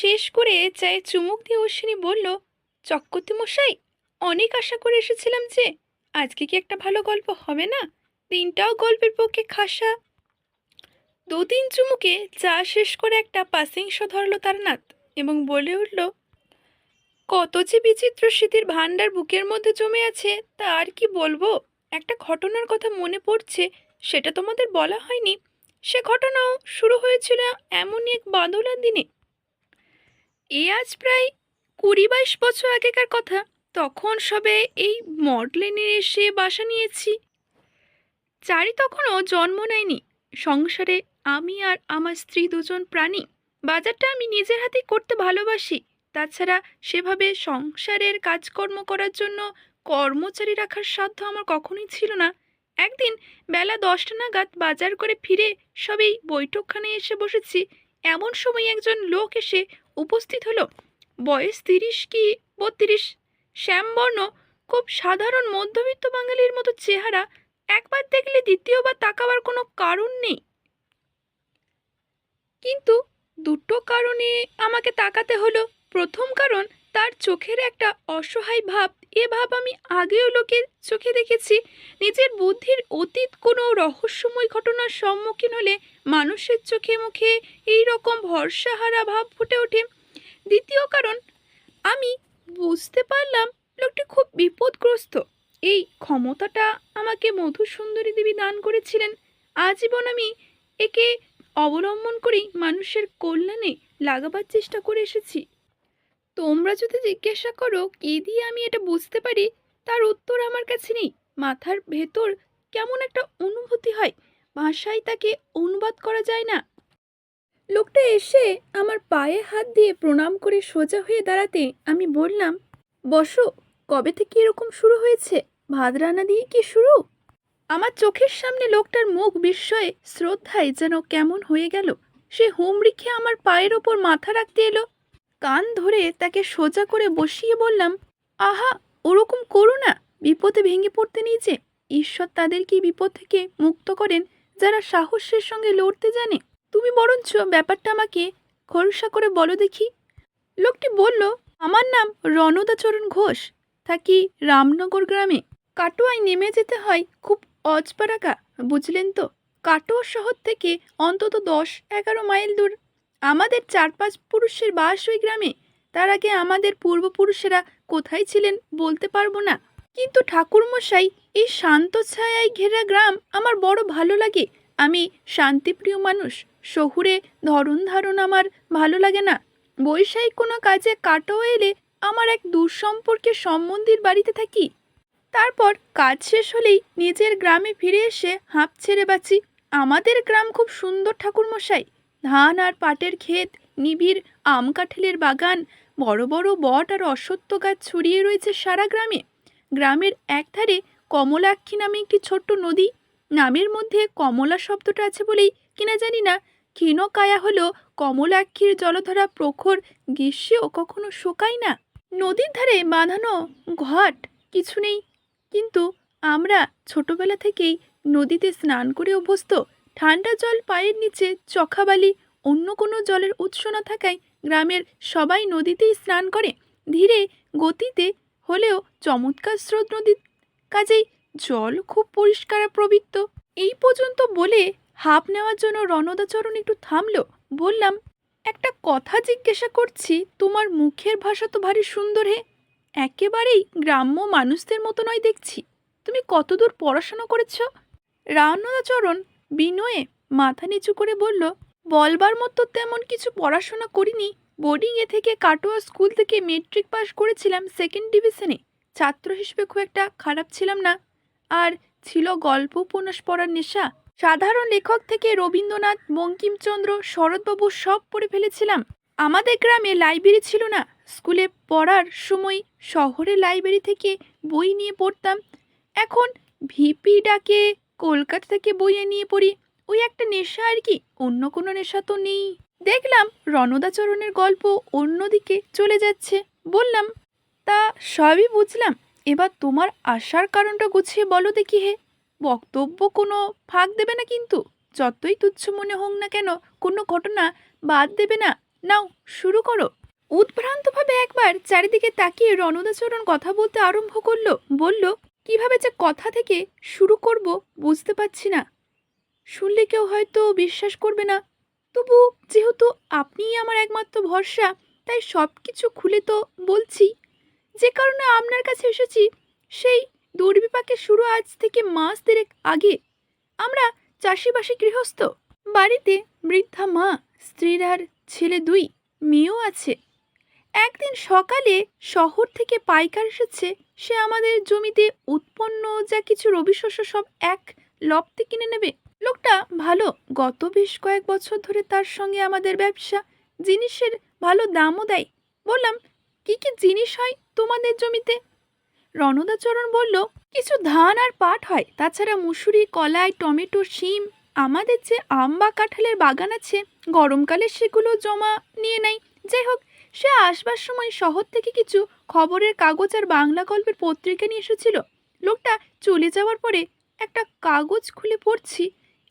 শেষ করে চায়ে চুমুক দিয়ে অশ্বিনী বলল, চক্রবর্তী মশাই, অনেক আশা করে এসেছিলাম যে আজকে কি একটা ভালো গল্প হবে না? দিনটাও গল্পের পক্ষে খাসা। দু তিন চুমুকে চা শেষ করে একটা পাসিং শো ধরলো তারনাথ এবং বলে উঠল, কত যে বিচিত্র স্মৃতির ভাণ্ডার বুকের মধ্যে জমে আছে, তা আর কি বলব? একটা ঘটনার কথা মনে পড়ছে, সেটা তোমাদের বলা হয়নি। সে ঘটনাও শুরু হয়েছিল এমনই এক বাদলার দিনে। এ আজ প্রায় কুড়ি বাইশ বছর আগেকার কথা। তখন সবে এই মডলেনে এসে বাসা নিয়েছি। চারি তখনও জন্ম নেয়নি। সংসারে আমি আর আমার স্ত্রী দুজন প্রাণী। বাজারটা আমি নিজের হাতেই করতে ভালোবাসি। তাছাড়া সেভাবে সংসারের কাজকর্ম করার জন্য কর্মচারী রাখার সাধ্য আমার কখনোই ছিল না। একদিন বেলা দশটা নাগাদ বাজার করে ফিরে সবেই বৈঠকখানে এসে বসেছি। এমন সময় একজন লোক এসে উপস্থিত হলো। বয়স তিরিশ কি বত্রিশ? শ্যামবর্ণ খুব সাধারণ মধ্যবিত্ত বাঙালির মতো চেহারা, একবার দেখলে দ্বিতীয়বার তাকাবার কোনো কারণ নেই। কিন্তু দুটো কারণে আমাকে তাকাতে হলো। প্রথম কারণ, তার চোখের একটা অসহায় ভাব। এ ভাব আমি আগেও লোকের চোখে দেখেছি। নিজের বুদ্ধির অতীত কোনো রহস্যময় ঘটনার সম্মুখীন হলে মানুষের চোখে মুখে এই রকম ভরসাহারা ভাব ফুটে ওঠে। দ্বিতীয় কারণ, আমি বুঝতে পারলাম লোকটি খুব বিপদগ্রস্ত। এই ক্ষমতাটা আমাকে মধুসুন্দরী দেবী দান করেছিলেন। আজীবন আমি একে অবলম্বন করেই মানুষের কল্যাণে লাগাবার চেষ্টা করে এসেছি। তোমরা যদি জিজ্ঞাসা করো, কী দিয়ে আমি এটা বুঝতে পারি, তার উত্তর আমার কাছে নেই। মাথার ভেতর কেমন একটা অনুভূতি হয়। ভাষায় তাকে অনুবাদ করা যায় না। লোকটা এসে আমার পায়ে হাত দিয়ে প্রণাম করে সোজা হয়ে দাঁড়াতে আমি বললাম, বসো, কবে থেকে এরকম শুরু হয়েছে? ভাত রান্না দিয়ে কি শুরু? আমার চোখের সামনে লোকটার মুখ বিস্ময়ে শ্রদ্ধায় যেন কেমন হয়ে গেল। সে হুমড়ি খেয়ে আমার পায়ের ওপর মাথা রাখতে এলো। কান ধরে তাকে সোজা করে বসিয়ে বললাম, আহা, ওরকম করো না, বিপদে ভেঙে পড়তে যে। ঈশ্বর তাদেরকে বিপদ থেকে মুক্ত করেন? যারা সাহসের সঙ্গে লড়তে জানে, তুমি বরঞ্চ ব্যাপারটা আমাকে খোলসা করে বলো দেখি। লোকটি বলল, আমার নাম রণদাচরণ ঘোষ। থাকি রামনগর গ্রামে। কাটোয়ায় নেমে যেতে হয় খুব অজপাড়াকা, বুঝলেন তো? কাটোয়া শহর থেকে অন্তত দশ এগারো মাইল দূর। আমাদের চার পাঁচ পুরুষের বাস ওই গ্রামে। তার আগে আমাদের পূর্বপুরুষেরা কোথায় ছিলেন বলতে পারব না। কিন্তু ঠাকুরমশাই, এই শান্ত ছায়ায় ঘেরা গ্রাম আমার বড় ভালো লাগে। আমি শান্তিপ্রিয় মানুষ, শহুরে ধরন ধারণ আমার ভালো লাগে না। বৈষয়িক কোনো কাজে কাটোয়া এলে আমার এক দুঃসম্পর্কের সম্বন্ধীর বাড়িতে থাকি। তারপর কাজ শেষ হলেই নিজের গ্রামে ফিরে এসে হাঁপ ছেড়ে বাঁচি। আমাদের গ্রাম খুব সুন্দর ঠাকুরমশাই। ধান আর পাটের ক্ষেত, নিবিড় আম কাঁঠালের বাগান, বড় বড় বট আর অশ্বত্থ গাছ ছড়িয়ে রয়েছে সারা গ্রামে। গ্রামের একধারে কমলাক্ষী নামে একটি ছোট্ট নদী। নামের মধ্যে কমলা শব্দটা আছে বলেই কিনা জানি না। ক্ষীণকায়া হলো কমলাক্ষীর জলধারা প্রখর, গ্রীষ্মেও কখনো শোকায় না। নদীর ধারে বাঁধানো ঘট কিছু নেই। কিন্তু আমরা ছোটবেলা থেকেই নদীতে স্নান করে অভ্যস্ত। ঠান্ডা জল পায়ের নিচে চখাবালি অন্য কোনো জলের উৎস না থাকায় গ্রামের সবাই নদীতেই স্নান করে। ধীরে গতিতে হলেও চমৎকার স্রোত নদীর কাজেই জল খুব পরিষ্কার আর পবিত্র এই পর্যন্ত বলে হাঁপ নেওয়ার জন্য রণদাচরণ একটু থামলো। বললাম, একটা কথা জিজ্ঞাসা করছি, তোমার মুখের ভাষা তো ভারী সুন্দর হে। একেবারেই গ্রাম্য মানুষদের মতো নয় দেখছি। তুমি কতদূর পড়াশোনা করেছ? রানদাচরণ বিনয়ে মাথা নিচু করে বলল, বলবার মতো তেমন কিছু পড়াশোনা করিনি। বোর্ডিংয়ে থেকে কাটোয়া স্কুল থেকে মেট্রিক পাস করেছিলাম সেকেন্ড ডিভিশনে ছাত্র হিসেবে খুব একটা খারাপ ছিলাম না। আর ছিল গল্প উপন্যাস পড়ার নেশা। সাধারণ লেখক থেকে রবীন্দ্রনাথ, বঙ্কিমচন্দ্র, শরৎবাবু সব পড়ে ফেলেছিলাম। আমাদের গ্রামে লাইব্রেরি ছিল না। স্কুলে পড়ার সময় শহরের লাইব্রেরি থেকে বই নিয়ে পড়তাম। এখন ভিপি ডাকে, কলকাতা থেকে বইয়ে নিয়ে পড়ি। ওই একটা নেশা আর কি, অন্য কোনো নেশা তো নেই। দেখলাম রণদাচরণের গল্প অন্যদিকে চলে যাচ্ছে। বললাম তা সবই বুঝলাম। এবার তোমার আসার কারণটা গুছিয়ে বলো দেখি হে। বক্তব্য কোনো ফাঁক দেবে না কিন্তু। যতই তুচ্ছ মনে হোক না কেন, কোনো ঘটনা বাদ দেবে না। নাও, শুরু করো। উদ্ভ্রান্তভাবে একবার চারিদিকে তাকিয়ে রণদাচরণ কথা বলতে আরম্ভ করল। বলল, কীভাবে যে কথা থেকে শুরু করব বুঝতে পারছি না। শুনলে কেউ হয়তো বিশ্বাস করবে না। তবু যেহেতু আপনিই আমার একমাত্র ভরসা, তাই সব কিছু খুলে তো বলছি। যে কারণে আপনার কাছে এসেছি, সেই দুর্বিপাকে শুরু আজ থেকে মাস দেড়েক আগে। আমরা চাষিবাসী গৃহস্থ। বাড়িতে বৃদ্ধা মা, স্ত্রীর আর ছেলে দুই, মেয়েও আছে। একদিন সকালে শহর থেকে পাইকার এসেছে, সে আমাদের জমিতে উৎপন্ন যা কিছু রবি শস্য সব এক লপতে কিনে নেবে। লোকটা ভালো, গত বেশ কয়েক বছর ধরে তার সঙ্গে আমাদের ব্যবসা, জিনিসের ভালো দামও দেয়। বললাম, কি কি জিনিস হয়? তোমাদের জমিতে? রণদাচরণ বলল, কিছু ধান আর পাট হয়, তাছাড়া মুসুরি, কলাই, টমেটো, শিম, আমাদের যে আম বা কাঁঠালের বাগান আছে, গরমকালে সেগুলো জমা নিয়ে নেয় যাই হোক, সে আসবার সময় শহর থেকে কিছু খবরের কাগজ আর বাংলা গল্পের পত্রিকা নিয়ে এসেছিল। লোকটা চলে যাওয়ার পরে একটা কাগজ খুলে পড়ছি।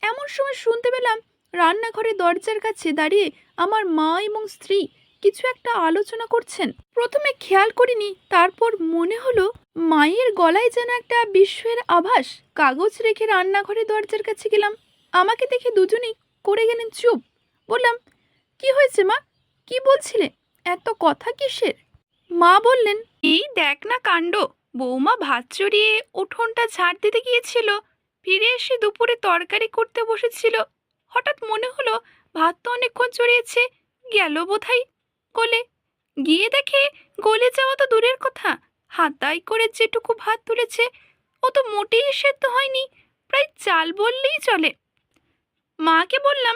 এমন সময় শুনতে পেলাম, রান্নাঘরের দরজার কাছে দাঁড়িয়ে আমার মা এবং স্ত্রী কিছু একটা আলোচনা করছেন। প্রথমে খেয়াল করিনি, তারপর মনে হলো মায়ের গলায় যেন একটা বিস্ময়ের আভাস, কাগজ রেখে রান্নাঘরের দরজার কাছে গেলাম। আমাকে দেখে দুজনেই করে গেলেন চুপ। বললাম, কি হয়েছে মা? কি বলছিলে? এত কথা কিসের? মা বললেন, এই দেখ না কাণ্ড, বৌমা ভাত চড়িয়ে উঠোনটা ঝাড় দিতে গিয়েছিল, ফিরে এসে দুপুরে তরকারি করতে বসেছিল। হঠাৎ মনে হলো ভাত তো অনেকক্ষণ চড়িয়েছে, গেল বোধহয়। গলে গিয়ে দেখে গলে যাওয়া তো দূরের কথা। হাতাই করে যেটুকু ভাত তুলেছে, ও তো মোটেই সেদ্ধ হয়নি, প্রায় চাল বললেই চলে। মাকে বললাম,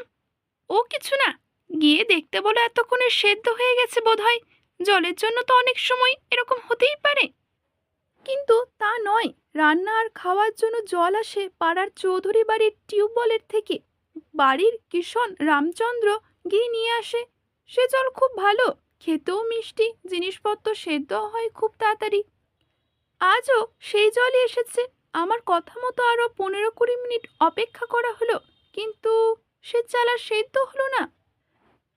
ও কিছু না, গিয়ে দেখতে বলো এতক্ষণে সেদ্ধ হয়ে গেছে বোধহয়। জলের জন্য তো অনেক সময় এরকম হতেই পারে। কিন্তু তা নয়, রান্না আর খাওয়ার জন্য জল আসে পাড়ার চৌধুরী বাড়ির টিউবওয়েলের থেকে। বাড়ির কিষণ রামচন্দ্র গিয়ে নিয়ে আসে। সে জল খুব ভালো, খেতেও মিষ্টি, জিনিসপত্র সেদ্ধ হয় খুব তাড়াতাড়ি। আজও সেই জলই এসেছে, আমার কথা মতো আরও পনেরো কুড়ি মিনিট অপেক্ষা করা হলো, কিন্তু সে চালা সেদ্ধ হলো না।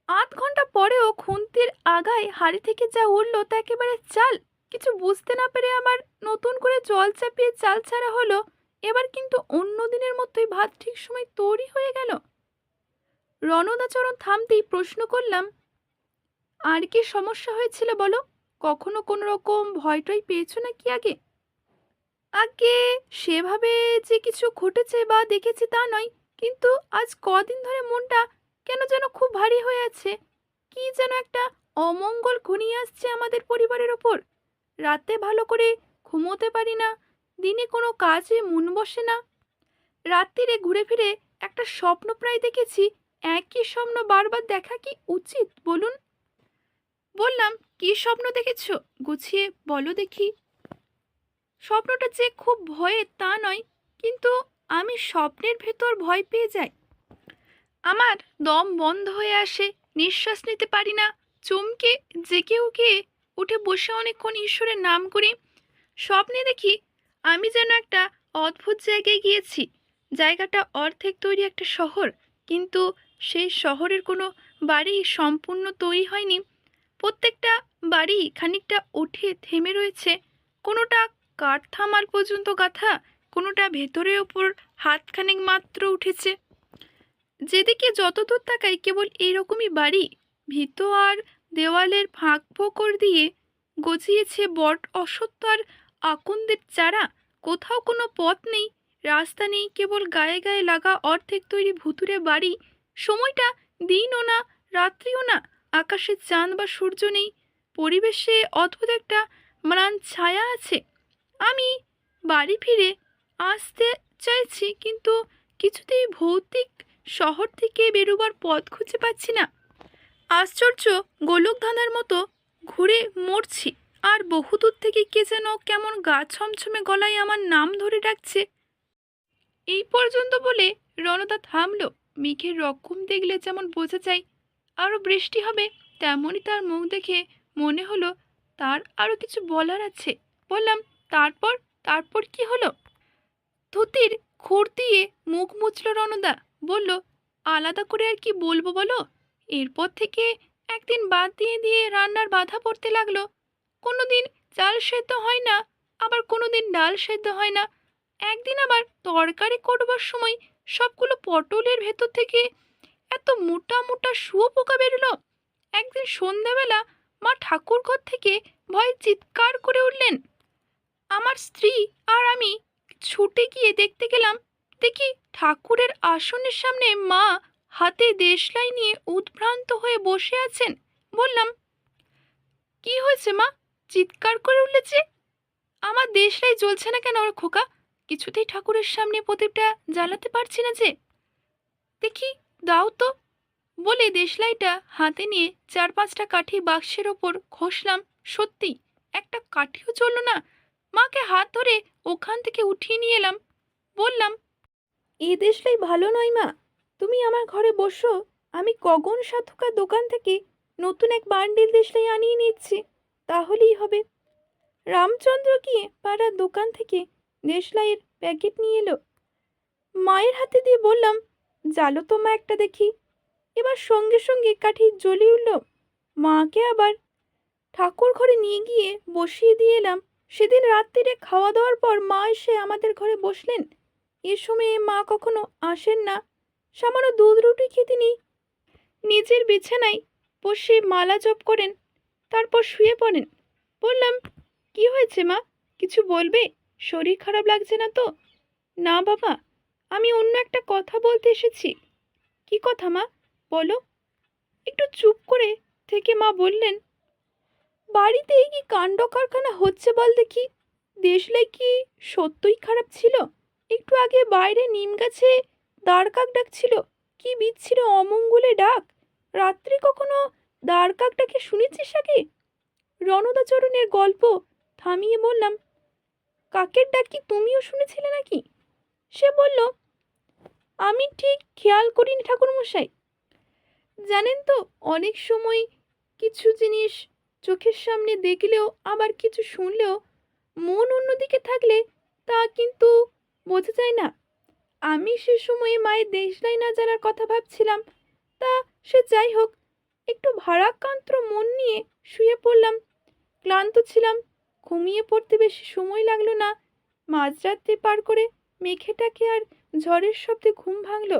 আধ ঘণ্টা পরেও খুন্তির আগায় হাড়ি থেকে যা উঠল তা একেবারে চাল, কিছু বুঝতে না পেরে আমার নতুন করে জল চাপিয়ে চাল ছাড়া হলো, এবার কিন্তু অন্য দিনের মতোই ভাত ঠিক সময় তৈরি হয়ে গেল। রণদাচরণ থামতেই প্রশ্ন করলাম আর কি সমস্যা হয়েছিল বলো? কখনো কোনো রকম ভয়টয় পেয়েছ নাকি আগে? আগে সেভাবে যে কিছু ঘটেছে বা দেখেছি তা নয়, কিন্তু আজ কদিন ধরে মনটা কেন যেন খুব ভারী হয়ে আছে। কি যেন একটা অমঙ্গল ঘনিয়ে আসছে আমাদের পরিবারের ওপর। রাতে ভালো করে ঘুমোতে পারি না, দিনে কোনো কাজে মন বসে না। রাত্রিরে ঘুরে ফিরে একটা স্বপ্ন প্রায় দেখেছি, একই স্বপ্ন বারবার দেখা কি উচিত বলুন? বললাম, কি স্বপ্ন দেখেছ? গুছিয়ে বলো দেখি। স্বপ্নটা যে খুব ভয়ের তা নয়, কিন্তু আমি স্বপ্নের ভেতর ভয় পেয়ে যাই। আমার দম বন্ধ হয়ে আসে, নিঃশ্বাস নিতে পারি না, চমকে জেগে উঠে উঠে বসে অনেকক্ষণ ঈশ্বরের নাম করি। স্বপ্নে দেখি আমি যেন একটা অদ্ভুত জায়গায় গিয়েছি। জায়গাটা অর্ধেক তৈরি একটা শহর, কিন্তু সেই শহরের কোনো বাড়ি সম্পূর্ণ তৈরি হয়নি। প্রত্যেকটা বাড়ি খানিকটা উঠে থেমে রয়েছে। কোনোটা কাঠ থামাল পর্যন্ত গাথা, কোনোটা ভেতরের ওপর হাতখানেক মাত্র উঠেছে। যেদিকে যতদূর তাকাই কেবল এইরকমই বাড়ি। ভিত আর দেওয়ালের ফাঁক ফোকর দিয়ে গজিয়েছে বট অসত্য আর আকন্দের চারা। কোথাও কোনো পথ নেই, রাস্তা নেই, কেবল গায়ে গায়ে লাগা অর্ধেক তৈরি ভুতুরে বাড়ি। সময়টা দিনও না, রাত্রিও না আকাশে চাঁদ বা সূর্য নেই, পরিবেশে অদ্ভুত একটা ম্লান ছায়া আছে। আমি বাড়ি ফিরে আসতে চাইছি, কিন্তু কিছুতেই ভৌতিক শহর থেকে বেরোবার পথ খুঁজে পাচ্ছি না। আশ্চর্য গোলক ধাঁধার মতো ঘুরে মরছি, আর বহুদূর থেকে কে যেন কেমন গা ছমছমে গলায় আমার নাম ধরে ডাকছে। এই পর্যন্ত বলে রণদা থামলো। মেঘের রকম দেখলে যেমন বোঝা যায় আরও বৃষ্টি হবে, তেমনই তার মুখ দেখে মনে হলো তার আরও কিছু বলার আছে। বললাম, তারপর? তারপর কি হলো? ধুতির খুর দিয়ে মুখ মুছল রণদা। বলল, আলাদা করে আর কি বলব বলো? এরপর থেকে একদিন বাদ দিয়ে দিয়ে রান্নার বাধা পড়তে লাগল। কোনো দিন চাল সেদ্ধ হয় না, আবার কোনো দিন ডাল সেদ্ধ হয় না। একদিন আবার তরকারি করবার সময় সবগুলো পটলের ভেতর থেকে এত মোটা মোটা শুয়োপোকা বেরোলো। একদিন সন্ধ্যাবেলা মা ঠাকুর ঘর থেকে ভয়ে চিৎকার করে উঠলেন, আমার স্ত্রী আর আমি ছুটে গিয়ে দেখতে গেলাম, দেখি ঠাকুরের আসনের সামনে মা হাতে দেশলাই নিয়ে উদ্ভ্রান্ত হয়ে বসে আছেন। বললাম, কি হয়েছে মা? চিৎকার করে উঠলেছে আমার দেশলাই জ্বলছে না কেন ওর খোকা? কিছুতেই ঠাকুরের সামনে প্রদীপটা জ্বালাতে পারছি না যে। দেখি দাও তো। বলে দেশলাইটা হাতে নিয়ে চার পাঁচটা কাঠি বাক্সের ওপর ঘষলাম। সত্যি, একটা কাঠিও চলল না। মাকে হাত ধরে ওখান থেকে উঠিয়ে নিয়ে এলাম। বললাম, এ দেশলাই ভালো নয় মা। তুমি আমার ঘরে বসো। আমি গগন সাধুকার দোকান থেকে নতুন এক বান্ডিল দেশলাই আনিয়ে নিচ্ছি। তাহলেই হবে। রামচন্দ্র গিয়ে পাড়ার দোকান থেকে দেশলাইয়ের প্যাকেট নিয়ে এলো। মায়ের হাতে দিয়ে বললাম জালো তো মা একটা দেখি। এবার সঙ্গে সঙ্গে কাঠি জ্বলে উঠল। মাকে আবার ঠাকুর ঘরে নিয়ে গিয়ে বসিয়ে দিয়ে এলাম। সেদিন রাত্রিরে খাওয়া দাওয়ার পর মা এসে আমাদের ঘরে বসলেন। এ সময়ে মা কখনো আসেন না। সামান্য দুধ রুটি খেতে নেই। নিজের বিছানায় বসে মালা জপ করেন। তারপর শুয়ে পড়েন। বললাম, কি হয়েছে মা? কিছু বলবে? শরীর খারাপ লাগছে না তো? না বাবা আমি অন্য একটা কথা বলতে এসেছি। কি কথা, মা? বলো। একটু চুপ করে থেকে মা বললেন বাড়িতে কি কাণ্ড কারখানা হচ্ছে বল দেখি। দেশলাই কি সত্যই খারাপ ছিল? একটু আগে বাইরে নিম গাছে দাঁড়কাক ডাকছিল কি বিচ্ছিল অমঙ্গলে ডাক। রাত্রি কখনো দাঁড়কাক ডাকে শুনেছিস আগে? রণদাচরণের গল্প থামিয়ে বললাম, কাকের ডাক কি তুমিও শুনেছিলে নাকি? সে বলল আমি ঠিক খেয়াল করিনি ঠাকুরমশাই। জানেন তো, অনেক সময় কিছু জিনিস চোখের সামনে দেখলেও, আবার কিছু শুনলেও মন অন্যদিকে থাকলে তা কিন্তু বোঝা যায় না। আমি সে সময়ে মায়ের দেশলাই না জানার কথা ভাবছিলাম, তা সে যাই হোক, একটু ভারাক্রান্ত মন নিয়ে শুয়ে পড়লাম। ক্লান্ত ছিলাম, ঘুমিয়ে পড়তে বেশি সময় লাগল না। মাঝরাত্রি পার করে মেঘেটাকে আর ঝড়ের শব্দে ঘুম ভাঙল।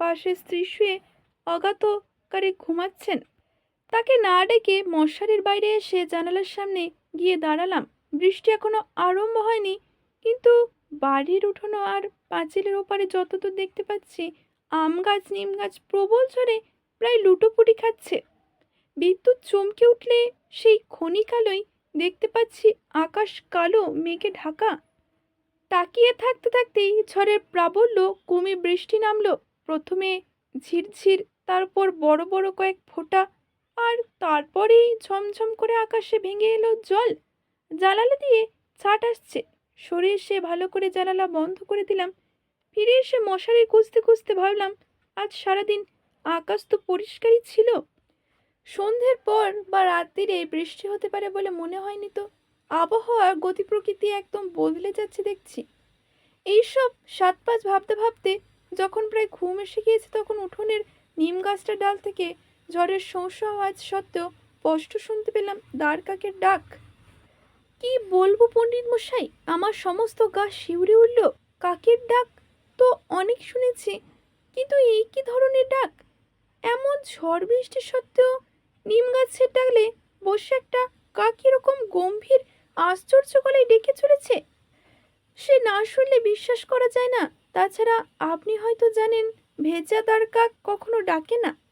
পাশে স্ত্রী শুয়ে অগাতকারে ঘুমাচ্ছেন। তাকে না ডেকে মশারির বাইরে এসে জানালার সামনে গিয়ে দাঁড়ালাম। বৃষ্টি এখনও আরম্ভ হয়নি, কিন্তু বাড়ির উঠোনো আর পাঁচিলের ওপারে যতদূর দেখতে পাচ্ছি, আম গাছ, নিম গাছ প্রবল ঝড়ে প্রায় লুটোপুটি খাচ্ছে। বিদ্যুৎ চমকে উঠলে সেই ক্ষণিকালই দেখতে পাচ্ছি আকাশ কালো, মেঘে ঢাকা। তাকিয়ে থাকতে থাকতেই ঝড়ের প্রাবল্য, কমে বৃষ্টি নামলো। প্রথমে ঝিরঝির, তারপর বড় বড় কয়েক ফোঁটা, আর তারপরেই ঝমঝম করে আকাশে ভেঙে এলো জল। জানালা দিয়ে ছাট আসছে। সরে এসে ভালো করে জানালা বন্ধ করে দিলাম। ফিরে এসে মশারি খুঁজতে খুঁজতে ভাবলাম, আজ সারাদিন আকাশ তো পরিষ্কারই ছিল। সন্ধ্যের পর বা রাত্রিরে বৃষ্টি হতে পারে বলে মনে হয়নি তো। আবহাওয়ার গতি প্রকৃতি একদম বদলে যাচ্ছে দেখছি। এইসব সাত পাঁচ ভাবতে ভাবতে যখন প্রায় ঘুম এসে গিয়েছে তখন উঠোনের নিম গাছটার ডাল থেকে ঝড়ের শোঁস আওয়াজ সত্ত্বেও স্পষ্ট শুনতে পেলাম দ্বার কাকের ডাক। কি বলব পণ্ডিত মশাই? আমার সমস্ত গা শিউরে উঠল। কাকের ডাক তো অনেক শুনেছি, কিন্তু এই কি ধরনের ডাক? এমন ঝড় বৃষ্টি সত্ত্বেও নিম গাছের ডালে বসে একটা কাক এরকম গম্ভীর আশ্চর্য গলায় ডেকে চলেছে। সে না শুনলে বিশ্বাস করা যায় না। তাছাড়া আপনি হয়তো জানেন, ভেজা দ্বারকা কখনো ডাকে না।